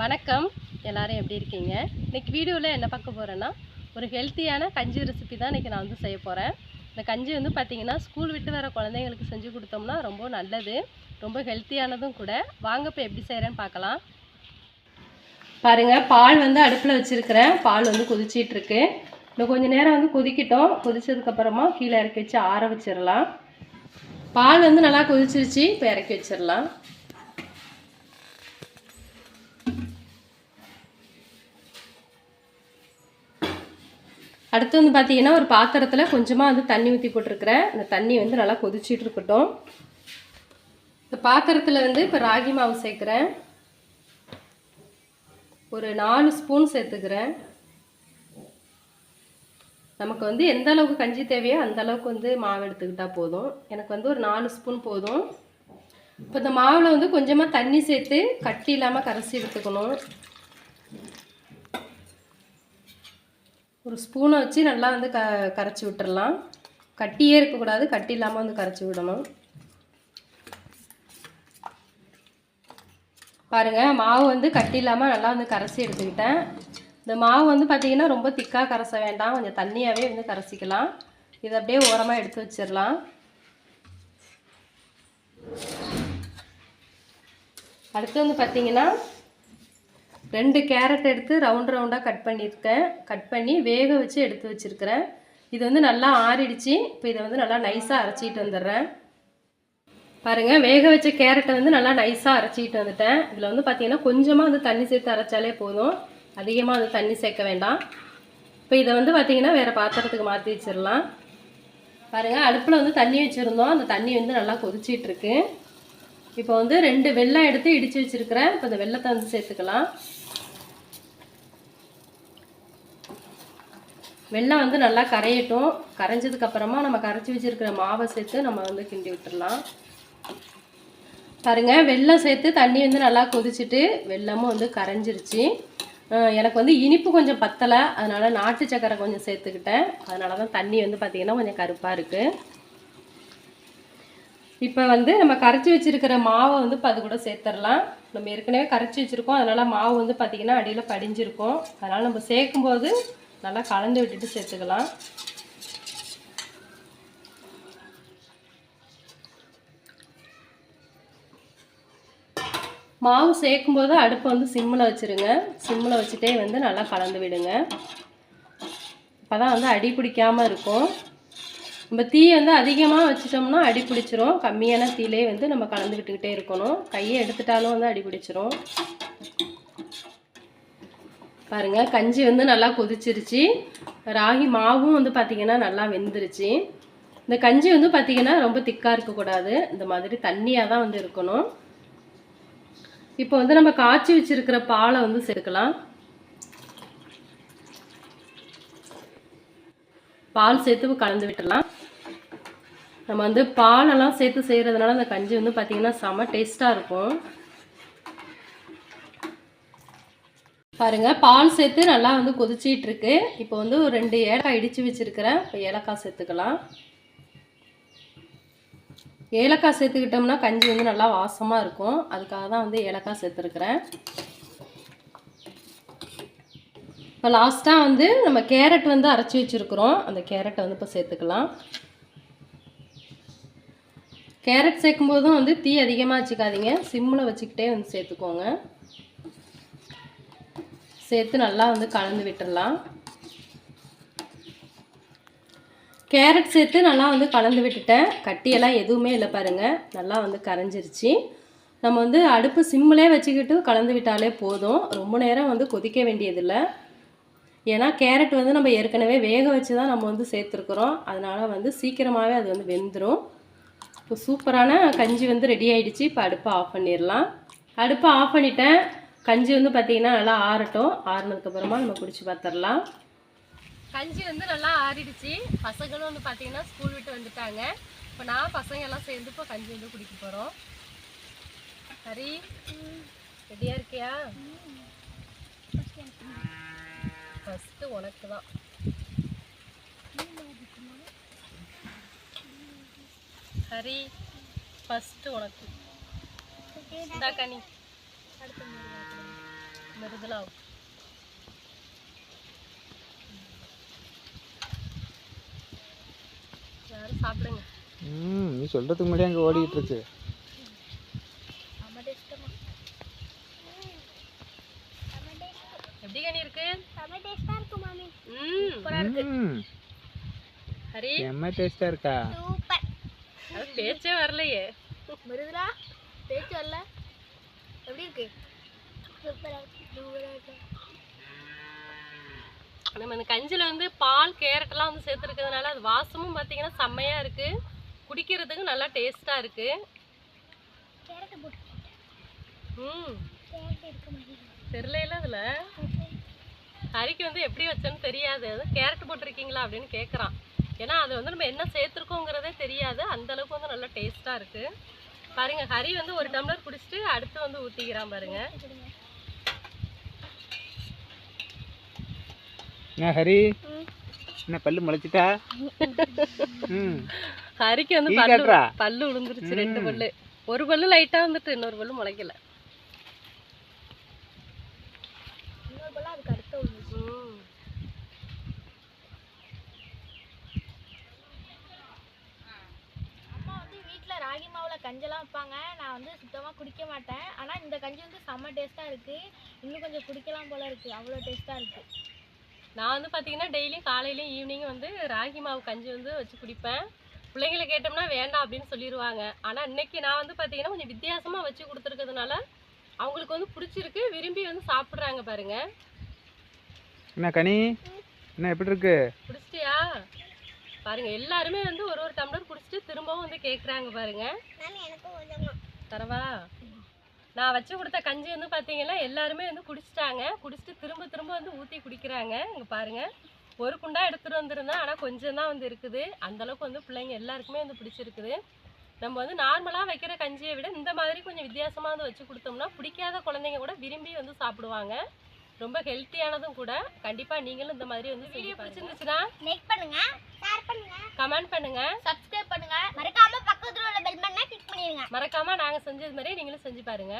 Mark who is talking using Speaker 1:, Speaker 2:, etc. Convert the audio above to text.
Speaker 1: வணக்கம். எல்லோரும் எப்படி இருக்கீங்க? இன்னைக்கு வீடியோவில் என்ன பார்க்க போகிறேன்னா ஒரு ஹெல்த்தியான கஞ்சி ரெசிபி தான் இன்றைக்கி நான் வந்து செய்ய போகிறேன் இந்த கஞ்சி வந்து பார்த்திங்கன்னா ஸ்கூல் விட்டு வர குழந்தைங்களுக்கு செஞ்சு கொடுத்தோம்னா ரொம்ப நல்லது. ரொம்ப ஹெல்த்தியானதும் கூட. வாங்க இப்போ எப்படி செய்கிறேன்னு பார்க்கலாம். பாருங்கள் பால் வந்து அடுப்பில் வச்சுருக்கிறேன். பால் வந்து கொதிச்சிட்ருக்கு. இன்னும் கொஞ்சம் நேரம் வந்து கொதிக்கிட்டோம். கொதித்ததுக்கப்புறமா கீழே இறக்கி வச்சு ஆற வச்சிடலாம். பால் வந்து நல்லா கொதிச்சிருச்சு இப்போ இறக்கி வச்சிடலாம். அடுத்து வந்து பார்த்தீங்கன்னா ஒரு பாத்திரத்தில் கொஞ்சமாக வந்து தண்ணி ஊற்றி போட்டிருக்கிறேன். அந்த தண்ணி வந்து நல்லா கொதிச்சிட்டு இருக்கட்டும். இந்த பாத்திரத்தில் வந்து இப்போ ராகி மாவு சேர்க்குறேன். ஒரு நாலு ஸ்பூன் சேர்த்துக்கிறேன். நமக்கு வந்து எந்த அளவுக்கு கஞ்சி தேவையோ அந்த அளவுக்கு வந்து மாவு எடுத்துக்கிட்டால் போதும். எனக்கு வந்து ஒரு நாலு ஸ்பூன் போதும். இப்போ இந்த மாவில் வந்து கொஞ்சமாக தண்ணி சேர்த்து கட்டி இல்லாமல் கரைச்சி எடுத்துக்கணும். ஒரு ஸ்பூனை வச்சு நல்லா வந்து க கரைச்சி விட்டுறலாம். கட்டியே இருக்கக்கூடாது கட்டி இல்லாமல் வந்து கரைச்சி விடணும். பாருங்கள் மாவு வந்து கட்டி இல்லாமல் நல்லா வந்து கரைச்சி எடுத்துக்கிட்டேன். இந்த மாவு வந்து பார்த்திங்கன்னா ரொம்ப திக்காக கரைச வேண்டாம். கொஞ்சம் தண்ணியாகவே வந்து கரைச்சிக்கலாம் இதை அப்படியே ஓரமாக எடுத்து வச்சிடலாம். அடுத்து வந்து பார்த்திங்கன்னா ரெண்டு கேரட் எடுத்து ரவுண்ட் ரவுண்டாக கட் பண்ணியிருக்கேன். கட் பண்ணி வேக வச்சு எடுத்து வச்சுருக்கிறேன். இது வந்து நல்லா ஆறிடுச்சு. இப்போ இதை வந்து நல்லா நைஸாக அரைச்சிட்டு வந்துடுறேன். பாருங்கள் வேக வச்ச கேரட்டை வந்து நல்லா நைஸாக அரைச்சிட்டு வந்துட்டேன். இதில் வந்து பார்த்திங்கன்னா கொஞ்சமாக வந்து தண்ணி சேர்த்து அரைச்சாலே போதும். அதிகமாக வந்து தண்ணி சேர்க்க வேண்டாம். இப்போ இதை வந்து பார்த்திங்கன்னா வேறு பாத்திரத்துக்கு மாற்றி வச்சிடலாம். பாருங்கள் அடுப்பில் வந்து தண்ணி வச்சுருந்தோம். அந்த தண்ணி வந்து நல்லா கொதிச்சிட்ருக்கு இப்போ வந்து ரெண்டு வெள்ளம் எடுத்து இடித்து வச்சுருக்கிறேன். இப்போ இந்த வெள்ளத்தை வந்து சேர்த்துக்கலாம். வெள்ளம் வந்து நல்லா கரையட்டும். கரைஞ்சதுக்கப்புறமா நம்ம கரைச்சி வச்சுருக்கிற மாவை சேர்த்து நம்ம வந்து கிண்டி விட்டுடலாம் பாருங்கள் வெள்ளம் சேர்த்து தண்ணி வந்து நல்லா கொதிச்சுட்டு வெள்ளமும் வந்து கரைஞ்சிருச்சு. எனக்கு வந்து இனிப்பு கொஞ்சம் பத்தலை. அதனால் நாட்டு சக்கரை கொஞ்சம் சேர்த்துக்கிட்டேன். அதனால தான் தண்ணி வந்து பார்த்திங்கன்னா கொஞ்சம் கருப்பாக இருக்குது இப்போ வந்து நம்ம கரைச்சி வச்சிருக்கிற மாவை வந்து இப்போ அது கூட சேர்த்துடலாம். நம்ம ஏற்கனவே கரைச்சி வச்சுருக்கோம். அதனால் மாவு வந்து பார்த்திங்கன்னா அடியில் படிஞ்சிருக்கும். அதனால் நம்ம சேர்க்கும்போது நல்லா கலந்து விட்டுட்டு சேர்த்துக்கலாம். மாவு சேர்க்கும்போது அடுப்பை வந்து சிம்மில் வச்சுருங்க. சிம்மில் வச்சுட்டே வந்து நல்லா கலந்து விடுங்க. அப்போ தான் வந்து அடி பிடிக்காமல் இருக்கும். நம்ம தீயை வந்து அதிகமாக வச்சிட்டோம்னா அடி பிடிச்சிரும். கம்மியான தீயிலே வந்து நம்ம கலந்துக்கிட்டுக்கிட்டே இருக்கணும். கையை எடுத்துட்டாலும் வந்து அடி பிடிச்சிரும். பாருங்கள் கஞ்சி வந்து நல்லா கொதிச்சிருச்சு. ராகி மாவும் வந்து பார்த்திங்கன்னா நல்லா வெந்துருச்சு. இந்த கஞ்சி வந்து பார்த்திங்கன்னா ரொம்ப திக்காக இருக்கக்கூடாது. இந்த மாதிரி தண்ணியாக தான் வந்து இருக்கணும். இப்போ வந்து நம்ம காய்ச்சி வச்சுருக்கிற பாலை வந்து சேர்க்கலாம் பால் சேர்த்து கலந்து விட்டுடலாம். நம்ம வந்து பாலெல்லாம் சேர்த்து செய்கிறதுனால அந்த கஞ்சி வந்து பார்த்திங்கன்னா செம டேஸ்ட்டாக இருக்கும். பாருங்கள் பால் சேர்த்து நல்லா வந்து கொதிச்சிகிட்டுருக்கு இப்போ வந்து ஒரு ரெண்டு ஏலக்காய் இடித்து வச்சுருக்கிறேன். இப்போ ஏலக்காய் சேர்த்துக்கலாம். ஏலக்காய் சேர்த்துக்கிட்டோம்னா கஞ்சி வந்து நல்லா வாசமாக இருக்கும். அதுக்காக தான் வந்து ஏலக்காய் சேர்த்துருக்குறேன். இப்போ லாஸ்ட்டாக வந்து நம்ம கேரட் வந்து அரைச்சி வச்சுருக்குறோம். அந்த கேரட்டை வந்து இப்போ சேர்த்துக்கலாம். கேரட் சேர்க்கும்போதும் வந்து தீ அதிகமாக வச்சுக்காதீங்க. சிம்மில் வச்சுக்கிட்டே வந்து சேர்த்துக்கோங்க. சேர்த்து நல்லா வந்து கலந்து விட்டுடலாம் கேரட் சேர்த்து நல்லா வந்து கலந்து விட்டுட்டேன். கட்டியெல்லாம் எதுவுமே இல்லை பாருங்கள் நல்லா வந்து கரைஞ்சிருச்சு. நம்ம வந்து அடுப்பு சிம்மிலே வச்சுக்கிட்டு கலந்து விட்டாலே போதும். ரொம்ப நேரம் வந்து கொதிக்க வேண்டியதில்லை. ஏன்னா கேரட் வந்து நம்ம ஏற்கனவே வேக வச்சு தான் நம்ம வந்து சேர்த்துருக்குறோம். அதனால் வந்து சீக்கிரமாகவே அது வந்து வெந்துடும் இப்போ சூப்பரான கஞ்சி வந்து ரெடி ஆயிடுச்சு. இப்போ அடுப்பை ஆஃப் பண்ணிடலாம். அடுப்பை ஆஃப் பண்ணிட்டேன். கஞ்சி வந்து பார்த்திங்கன்னா நல்லா ஆறட்டும். ஆறுனதுக்கப்புறமா நம்ம குடிச்சு பார்த்துடலாம் கஞ்சி வந்து நல்லா ஆறிடுச்சு. பசங்களும் வந்து பார்த்தீங்கன்னா ஸ்கூல் விட்டு வந்துட்டாங்க. இப்போ நான் பசங்க எல்லாம் சேர்ந்து இப்போ கஞ்சி வந்து குடிக்க போகிறோம் சரி ரெடியாக இருக்கியா? ஃபஸ்ட்டு உனக்கு தான். ஹரி ஃபஸ்ட்டு உனக்கு. இந்தா கனி மிருதுலா யாரும் சாப்பிடுங்க.
Speaker 2: ம் நீ சொல்கிறதுக்கு முன்னாடி அங்கே ஓடிக்கிட்டு இருக்கு
Speaker 1: எப்படி கனி இருக்கு
Speaker 3: செம டேஸ்டா இருக்கு மாமி
Speaker 1: ம்
Speaker 2: ம்
Speaker 1: ஹரி
Speaker 2: செம்ம டேஸ்ட்டாக இருக்கா
Speaker 3: சூப்பர்
Speaker 1: அது பேச்சே வரலையே
Speaker 3: மிருதுலா பேச்சு வரல எப்படி இருக்கு சூப்பரா இருக்கு சூப்பரா இருக்கு
Speaker 1: நம்ம இந்த கஞ்சில வந்து பால் கேரட் எல்லாம் வந்து சேர்த்துருக்கிறதுனால அது வாசமும் பார்த்தீங்கன்னா செம்மையா இருக்கு. குடிக்கிறதுக்கு நல்லா டேஸ்டா இருக்கு.
Speaker 3: கேரட் போட்டு
Speaker 1: ம்
Speaker 3: இருக்க
Speaker 1: தெரியல அதுல. ஹரிக்கு வந்து எப்படி வச்சேன்னு தெரியாது. அது கேரட் போட்டிருக்கீங்களா அப்படின்னு கேட்குறான் ஏன்னா அது வந்து நம்ம என்ன சேர்த்துருக்கோங்கிறதே தெரியாது. அந்த அளவுக்கு வந்து நல்லா டேஸ்டா இருக்கு. பாருங்க ஹரி வந்து ஒரு டம்ளர் குடிச்சிட்டு அடுத்து வந்து ஊத்திக்கிறான் பாருங்க.
Speaker 2: என்ன ஹரி? என்ன பல்லு முளைச்சிட்டா? ம்.
Speaker 1: ஹரிக்கு வந்து பல்லு? பல்லு விழுந்துருச்சு ரெண்டு. பல்லு. ஒரு பல்லு லைட்டா வந்துட்டு இன்னொரு பல்லு முளைக்கல
Speaker 3: இன்னொரு பழம் அதுக்கு அடுத்த ஒன்று
Speaker 1: ம்.
Speaker 3: அம்மா வந்து வீட்டில் ராகி மாவில் கஞ்செல்லாம் வைப்பாங்க. நான் வந்து சுத்தமாக குடிக்க மாட்டேன். ஆனால் இந்த கஞ்சி வந்து செம்ம டேஸ்ட்டாக இருக்குது இன்னும் கொஞ்சம் குடிக்கலாம் போல இருக்குது அவ்வளோ டேஸ்ட்டாக இருக்குது
Speaker 1: நான் வந்து பார்த்தீங்கன்னா டெய்லியும் காலையிலையும் ஈவினிங் வந்து ராகி மாவு கஞ்சி வந்து வச்சு குடிப்பேன். பிள்ளைங்களை கேட்டோம்னா வேண்டாம் அப்படின்னு சொல்லிடுவாங்க ஆனால் இன்னைக்கு நான் வந்து பார்த்தீங்கன்னா கொஞ்சம் வித்தியாசமாக வச்சு கொடுத்துருக்கிறதுனால அவங்களுக்கு வந்து பிடிச்சிருக்கு. விரும்பி வந்து சாப்பிட்றாங்க பாருங்க.
Speaker 2: என்ன கனி? என்ன எப்படி இருக்கு?
Speaker 1: பிடிச்சிட்டியா பாருங்க எல்லாருமே வந்து ஒரு ஒரு டம்ளர் குடிச்சிட்டு திரும்பவும் வந்து கேட்குறாங்க பாருங்க.
Speaker 3: மேம் எனக்கு கொஞ்சம்
Speaker 1: தரவா நான் வச்சு கொடுத்த கஞ்சி வந்து பார்த்தீங்கன்னா எல்லாருமே வந்து குடிச்சிட்டாங்க. குடிச்சிட்டு திரும்ப திரும்ப வந்து ஊற்றி குடிக்கிறாங்க. இங்கே பாருங்க. ஒரு குண்டா எடுத்துகிட்டு வந்திருந்தேன் ஆனால் கொஞ்சம் தான் வந்து இருக்குது. அந்த அளவுக்கு வந்து பிள்ளைங்க எல்லாருக்குமே வந்து பிடிச்சிருக்குது. நம்ம வந்து நார்மலாக வைக்கிற கஞ்சியை விட இந்த மாதிரி கொஞ்சம் வித்தியாசமாக வந்து வச்சு கொடுத்தோம்னா பிடிக்காத குழந்தைங்க கூட விரும்பி வந்து சாப்பிடுவாங்க. ரொம்ப ஹெல்த்தியானதும் கூட கண்டிப்பாக நீங்களும் இந்த மாதிரி வந்து வீடியோ பிடிச்சிருந்துச்சுன்னா
Speaker 3: லைக் பண்ணுங்க ஷேர் பண்ணுங்க.
Speaker 1: கமெண்ட் பண்ணுங்க.
Speaker 3: சப்ஸ்கிரைப் பண்ணுங்க. மறக்காம பக்கத்துல உள்ள பெல் பட்டனை கிளிக் பண்ணிடுங்க.
Speaker 1: மறக்காம நாங்கள் செஞ்சது மாதிரி நீங்களும் செஞ்சு பாருங்க.